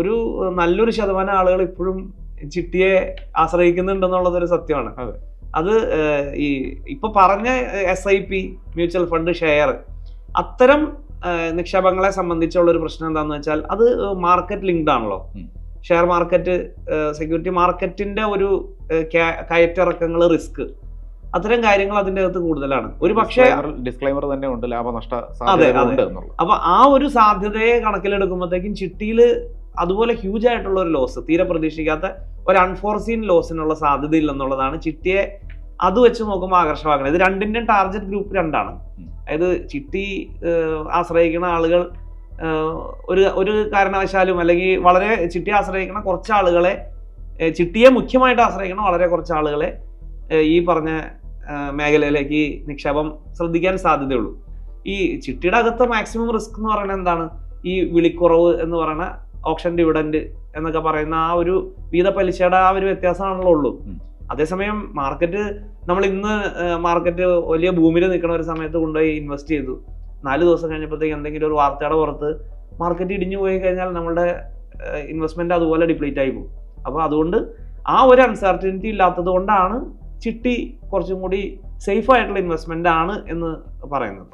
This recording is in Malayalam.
ഒരു നല്ലൊരു ശതമാനം ആളുകൾ ഇപ്പോഴും ചിട്ടിയെ ആശ്രയിക്കുന്നുണ്ടെന്നുള്ളത് ഒരു സത്യമാണ്. അതെ. ഈ ഇപ്പൊ പറഞ്ഞ S I P mutual fund share അത്തരം നിക്ഷേപങ്ങളെ സംബന്ധിച്ചുള്ള ഒരു പ്രശ്നം എന്താണെന്ന് വെച്ചാൽ അത് മാർക്കറ്റ് ലിങ്ക്ഡ് ആണല്ലോ. ഷെയർ മാർക്കറ്റ് സെക്യൂരിറ്റി മാർക്കറ്റിന്റെ ഒരു കയറ്റിറക്കങ്ങൾ റിസ്ക് അത്തരം കാര്യങ്ങൾ അതിന്റെ അകത്ത് കൂടുതലാണ്. ഒരു പക്ഷേ ഡിസ്ക്ലൈമർ തന്നെ ഉണ്ട്. ലാഭനഷ്ട അതെ. അപ്പൊ ആ ഒരു സാധ്യതയെ കണക്കിലെടുക്കുമ്പോഴത്തേക്കും ചിട്ടിയിൽ അതുപോലെ ഹ്യൂജ് ആയിട്ടുള്ള ഒരു ലോസ് തീരെ പ്രതീക്ഷിക്കാത്ത ഒരു അൺഫോർസീൻ ലോസിനുള്ള സാധ്യത ഇല്ലെന്നുള്ളതാണ് ചിട്ടിയെ അത് വെച്ച് നോക്കുമ്പോൾ ആകർഷമാക്കുന്നത്. ഇത് രണ്ടിന്റെയും ടാർഗറ്റ് ഗ്രൂപ്പ് രണ്ടാണ്. അതായത് ചിട്ടി ആശ്രയിക്കുന്ന ആളുകൾ ഒരു ഒരു കാരണവശാലും അല്ലെങ്കിൽ വളരെ ചിട്ടി ആശ്രയിക്കുന്ന കുറച്ച് ആളുകളെ ചിട്ടിയെ മുഖ്യമായിട്ട് ആശ്രയിക്കുന്ന വളരെ കുറച്ച് ആളുകളെ ഈ പറഞ്ഞ മേഖലയിലേക്ക് നിക്ഷേപം ശ്രദ്ധിക്കാൻ സാധ്യതയുള്ളൂ. ഈ ചിട്ടിയുടെ അകത്ത് മാക്സിമം റിസ്ക് എന്ന് പറയുന്നത് എന്താണ്? ഈ വിളിക്കുറവ് എന്ന് പറയുന്ന ഓപ്ഷൻ ഡിവിഡൻഡ് എന്നൊക്കെ പറയുന്ന ആ ഒരു വീത പലിശയുടെ ആ ഒരു വ്യത്യാസമാണല്ലോ ഉള്ളൂ. അതേസമയം മാർക്കറ്റ് നമ്മൾ ഇന്ന് മാർക്കറ്റ് വലിയ ഭൂമിയിൽ നിൽക്കുന്ന ഒരു സമയത്ത് കൊണ്ടുപോയി ഇൻവെസ്റ്റ് ചെയ്തു. നാല് ദിവസം കഴിഞ്ഞപ്പോഴത്തേക്ക് എന്തെങ്കിലും ഒരു വാർത്തയുടെ പുറത്ത് മാർക്കറ്റ് ഇടിഞ്ഞു പോയി കഴിഞ്ഞാൽ നമ്മുടെ ഇൻവെസ്റ്റ്മെന്റ് അതുപോലെ ഡിപ്ലീറ്റ് ആയി പോകും. അപ്പോൾ അതുകൊണ്ട് ആ ഒരു അൺസർട്ടനിറ്റി ഇല്ലാത്തത് കൊണ്ടാണ് ചിട്ടി കുറച്ചും കൂടി സേഫ് ആയിട്ടുള്ള ഇൻവെസ്റ്റ്മെന്റ് ആണ് എന്ന് പറയുന്നത്.